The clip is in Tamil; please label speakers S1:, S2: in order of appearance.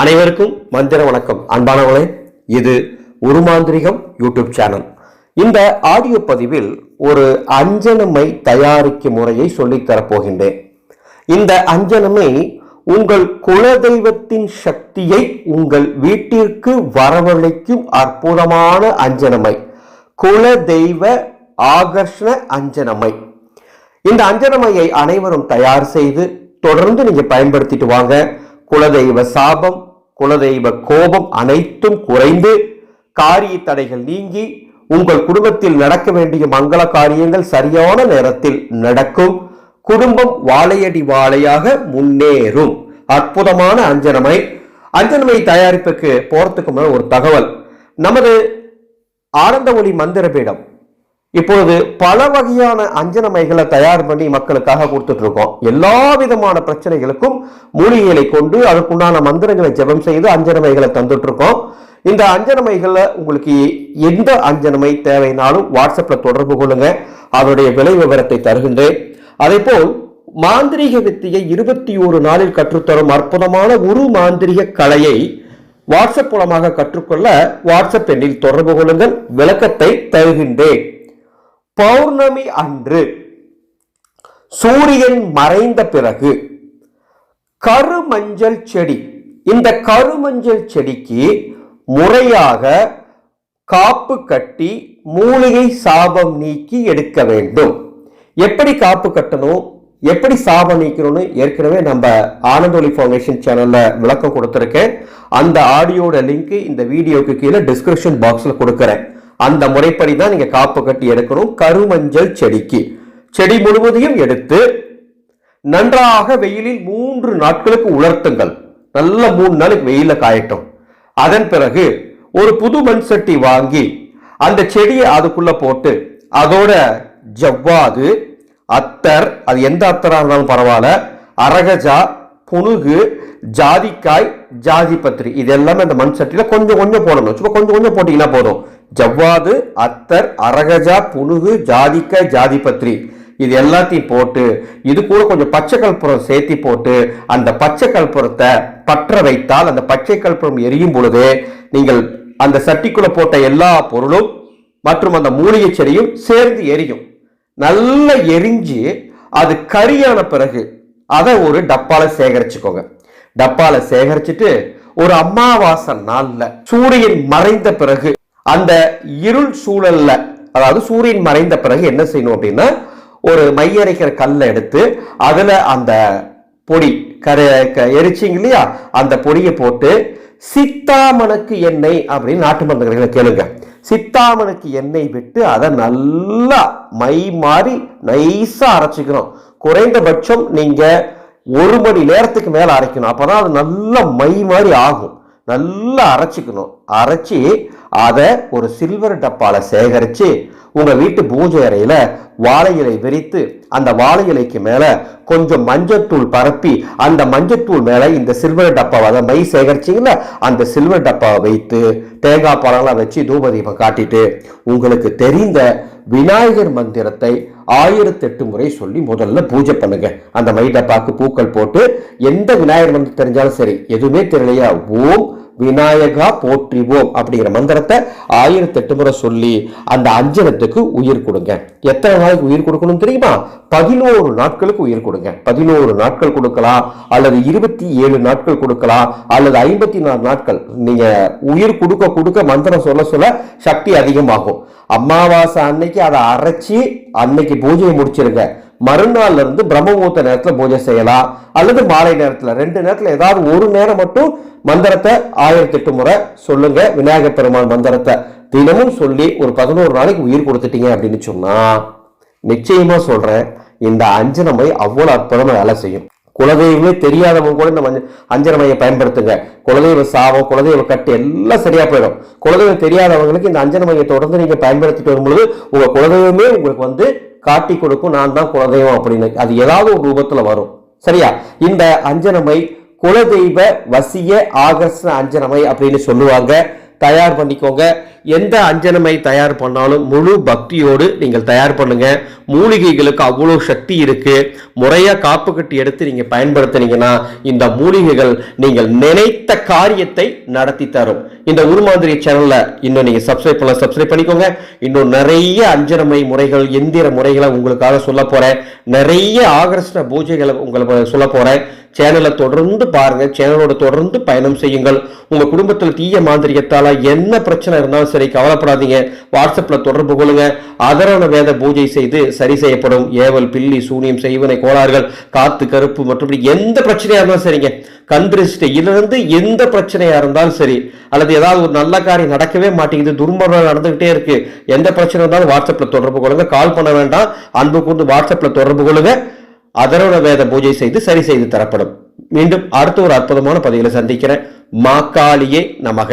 S1: அனைவருக்கும் மந்திர வணக்கம். அன்பானவர்களே இது உருமாந்திரிகம் யூடியூப் சேனல். இந்த ஆடியோ பதிவில் ஒரு அஞ்சனமை தயாரிக்கும் முறையை சொல்லித் தரப்போகின்றேன். இந்த அஞ்சனமை உங்கள் குலதெய்வத்தின் சக்தியை உங்கள் வீட்டிற்கு வரவழைக்கும் அற்புதமான அஞ்சனமை குலதெய்வ ஆகர்ஷண அஞ்சனமை இந்த அஞ்சனமையை அனைவரும் தயார் செய்து தொடர்ந்து நீங்க பயன்படுத்திட்டு வாங்க. குலதெய்வ சாபம் குலதெய்வ கோபம் அனைத்தும் குறைந்து காரிய தடைகள் நீங்கி உங்கள் குடும்பத்தில் நடக்க வேண்டிய மங்கள காரியங்கள் சரியான நேரத்தில் நடக்கும். குடும்பம் வாழையடி வாழையாக முன்னேறும். அற்புதமான அஞ்சனமை. அஞ்சனமை தயாரிப்புக்கு போறதுக்கு முன்னாடி ஒரு தகவல். நமது ஆனந்த ஒளி மந்திர பீடம் இப்பொழுது பல வகையான அஞ்சனமைகளை தயார் பண்ணி மக்களுக்காக கொடுத்துட்டு இருக்கோம் எல்லா விதமான பிரச்சனைகளுக்கும் மூலிகைகளை கொண்டு அதற்குண்டான மந்திரங்களை ஜெபம் செய்து அஞ்சனமைகளை தந்துட்டு இருக்கோம் இந்த அஞ்சனமைகளில் உங்களுக்கு எந்த அஞ்சனமை தேவைனாலும் வாட்ஸ்அப்பில் தொடர்பு கொள்ளுங்க. அதனுடைய விலை விவரத்தை தருகின்றேன். அதே போல் மாந்திரீக வித்தியை இருபத்தி ஒரு நாளில் கற்றுத்தரும் அற்புதமான உரு மாந்திரிக கலையை வாட்ஸ்அப் மூலமாக கற்றுக்கொள்ள வாட்ஸ்அப் எண்ணில் தொடர்பு கொள்ளுங்கள். விளக்கத்தை தருகின்றேன். பௌர்ணமி அன்று சூரியன் மறைந்த பிறகு கருமஞ்சள் செடி இந்த கருமஞ்சள் செடிக்கு முறையாக காப்பு கட்டி மூலிகை சாபம் நீக்கி எடுக்க வேண்டும். எப்படி காப்பு கட்டணும்? எப்படி சாபம் நீக்கணும்னு ஏற்கனவே நம்ம ஆனந்தொலி ஃபவுண்டேஷன் சேனலில் விளக்கம் கொடுத்துருக்கேன். அந்த ஆடியோட லிங்க் இந்த வீடியோக்கு கீழே டிஸ்கிரிப்ஷன் பாக்ஸில் கொடுக்குறேன். அந்த முறைப்படி தான் நீங்கள் காப்பு கட்டி எடுக்கணும். கருமஞ்சள் செடிக்கு. செடி முழுவதையும் எடுத்து நன்றாக வெயிலில் மூன்று நாட்களுக்கு உலர்த்துங்கள். நல்ல மூணு நாளைக்கு வெயிலில் காயட்டும். அதன் பிறகு ஒரு புது மண் சட்டி வாங்கி அந்த செடியை அதுக்குள்ளே போட்டு அதோட ஜவ்வாது அத்தர் அது எந்த அத்தராக இருந்தாலும் பரவாயில்ல அரகஜா புனுகு ஜாதிக்காய் ஜாதி பத்திரி இது எல்லாமே அந்த மண் சட்டியில் கொஞ்சம் கொஞ்சம் போடணும். சும்மா கொஞ்சம் கொஞ்சம் போட்டிங்கன்னா போதும். ஜவ்வாது அத்தர் அரகஜா புனுகு ஜாதிக்க ஜாதிபத்ரி. இது எல்லாத்தையும் போட்டு இது கூட கொஞ்சம் பச்சை கற்பூரம் சேர்த்தி போட்டு அந்த பச்சை கற்பூரத்தை பற்ற வைத்தால் அந்த பச்சை கற்பூரம் எரியும் பொழுது நீங்கள் அந்த சட்டிக்குள்ள போட்ட எல்லா பொருளும் மற்றும் அந்த மூலிகை செடியும் சேர்ந்து எரியும். நல்லா எரிஞ்சு அது கரியான பிறகு அதை ஒரு டப்பால சேகரிச்சுக்கோங்க. டப்பால சேகரிச்சுட்டு ஒரு அமாவாசை நாளில் சூரியன் மறைந்த பிறகு அந்த இருள் சூழல்ல அதாவது சூரியன் மறைந்த பிறகு என்ன செய்யணும் அப்படின்னா ஒரு மையரைக்கிற கல்லை எடுத்து அதில் அந்த பொடி கரை க- எரிச்சிங்க இல்லையா? அந்த பொடியை போட்டு சித்தாமனுக்கு எண்ணெய் அப்படின்னு நாட்டு மருந்துகளை கேளுங்க. சித்தாமனுக்கு எண்ணெய் விட்டு அதை நல்லா மை மாறி நைஸாக அரைச்சிக்கணும். குறைந்தபட்சம் நீங்கள் ஒரு மணி நேரத்துக்கு மேலே அரைக்கணும். அப்பதான் அது நல்லா மை மாதிரி ஆகும். நல்லா அரைச்சிக்கணும். அரைச்சி அதை ஒரு சில்வர் டப்பால சேகரிச்சு உங்க வீட்டு பூஜை அறையில வாழை இலை விரித்து அந்த வாழை இலைக்கு மேல கொஞ்சம் மஞ்சத்தூள் பரப்பி அந்த மஞ்சத்தூள் மேல இந்த சில்வர் டப்பாவை அதை மை சேகரிச்சிங்களா அந்த சில்வர் டப்பாவை வைத்து தேங்காய் பழம்லாம் வச்சு தூபதீபம் காட்டிட்டு உங்களுக்கு தெரிந்த விநாயகர் மந்திரத்தை ஆயிரத்தெட்டு முறை சொல்லி முதல்ல பூஜை பண்ணுங்க. அந்த மை டப்பாக்கு பூக்கள் போட்டு எந்த விநாயகர் மந்திரம் தெரிஞ்சாலும் சரி எதுவுமே தெரியலையா? ஓம் விநாயகா போற்றிவோம் அப்படிங்கிற மந்திரத்தை ஆயிரத்தி எட்டு முறை சொல்லி அந்த அஞ்சனத்துக்கு உயிர் கொடுங்க. எத்தனை நாளைக்கு உயிர் கொடுக்கணும் தெரியுமா? பதினோரு நாட்களுக்கு உயிர் கொடுங்க. பதினோரு நாட்கள் கொடுக்கலாம் அல்லது இருபத்தி ஏழு நாட்கள் கொடுக்கலாம் அல்லது ஐம்பத்தி நாலு நாட்கள். நீங்க உயிர் கொடுக்க கொடுக்க மந்திரம் சொல்ல சொல்ல சக்தி அதிகமாகும். அமாவாசை அன்னைக்கு அதை அரைச்சி அன்னைக்கு பூஜையை முடிச்சிருங்க. மறுநாள்ல இருந்து பிரம்மமுகூர்த்த நேரத்தில் பூஜை செய்யலாம். அல்லது மாலை நேரத்தில். ரெண்டு நேரத்தில் ஏதாவது ஒரு நேரம் மட்டும் மந்திரத்தை ஆயிரத்தி எட்டு முறை சொல்லுங்க. விநாயகர் பெருமான் மந்திரத்தை. தினமும் சொல்லி ஒரு பதினோரு நாளைக்கு உயிர் கொடுத்துட்டீங்க அப்படின்னு சொன்னா நிச்சயமா சொல்றேன். இந்த அஞ்சனமை அவ்வளவு அற்புதமா வேலை செய்யும். குலதெய்வமே தெரியாதவங்க கூட இந்த அஞ்சனமையை பயன்படுத்துங்க. குலதெய்வ சாபம் குலதெய்வ கட்டு எல்லாம் சரியா போயிடும். குலதெய்வம் தெரியாதவங்களுக்கு இந்த அஞ்சனமையை தொடர்ந்து நீங்க பயன்படுத்திட்டு வரும்பொழுது உங்க குலதெய்வமே உங்களுக்கு வந்து காட்டி கொடுக்கும் நான் தான் குலதெய்வம் அப்படின்னு. அது ஏதாவது ஒரு ரூபத்தில் வரும். சரியா? இந்த அஞ்சனமை குலதெய்வ வசிய ஆகர்ஷண அஞ்சனமை அப்படின்னு சொல்லுவாங்க. தயார் பண்ணிக்கோங்க. எந்த அஞ்சனமை தயார் பண்ணாலும் முழு பக்தியோடு நீங்கள் தயார் பண்ணுங்க. மூலிகைகளுக்கு அவ்வளோ சக்தி இருக்கு. முறையாக காப்பு கட்டி எடுத்து நீங்கள் பயன்படுத்தினீங்கன்னா இந்த மூலிகைகள் நீங்கள் நினைத்த காரியத்தை நடத்தி தரும். இந்த உருமாதிரி சேனலில் இன்னும் நீங்கள் சப்ஸ்கிரைப் பண்ண சப்ஸ்கிரைப் பண்ணிக்கோங்க. இன்னும் நிறைய அஞ்சனமை முறைகள் எந்திர முறைகளை உங்களுக்காக சொல்ல போகிறேன் நிறைய ஆகர்ஷ்ட பூஜைகளை உங்களுக்கு சொல்ல போகிறேன் சேனலை தொடர்ந்து பாருங்க சேனலோட தொடர்ந்து பயணம் செய்யுங்கள். உங்க குடும்பத்தில் தீய மாந்திரிகத்தால என்ன பிரச்சனை இருந்தாலும் சரி கவலைப்படாதீங்க. வாட்ஸ்அப்ல தொடர்பு கொள்ளுங்க. அதரண வேத பூஜை செய்து சரி செய்யப்படும். ஏவல் பில்லி சூனியம் செய்வனை கோளாறுகள் காத்து கருப்பு மற்றும் எந்த பிரச்சனையா இருந்தாலும் சரிங்க. கண் திருஷ்டியிலிருந்து எந்த பிரச்சனையா இருந்தாலும் சரி அல்லது ஏதாவது ஒரு நல்ல காரியம் நடக்கவே மாட்டேங்குது துர்மரணம் நடந்துகிட்டே இருக்கு. எந்த பிரச்சனை இருந்தாலும் வாட்ஸ்அப்ல தொடர்பு கொள்ளுங்க. கால் பண்ண வேண்டாம். அன்பு கூர்ந்து வாட்ஸ்அப்ல தொடர்பு கொள்ளுங்க. அதரோட வேத பூஜை செய்து சரி செய்து தரப்படும். மீண்டும் அடுத்த ஒரு அற்புதமான பதிவில் சந்திக்கிறேன். மாக்காளியே நமக.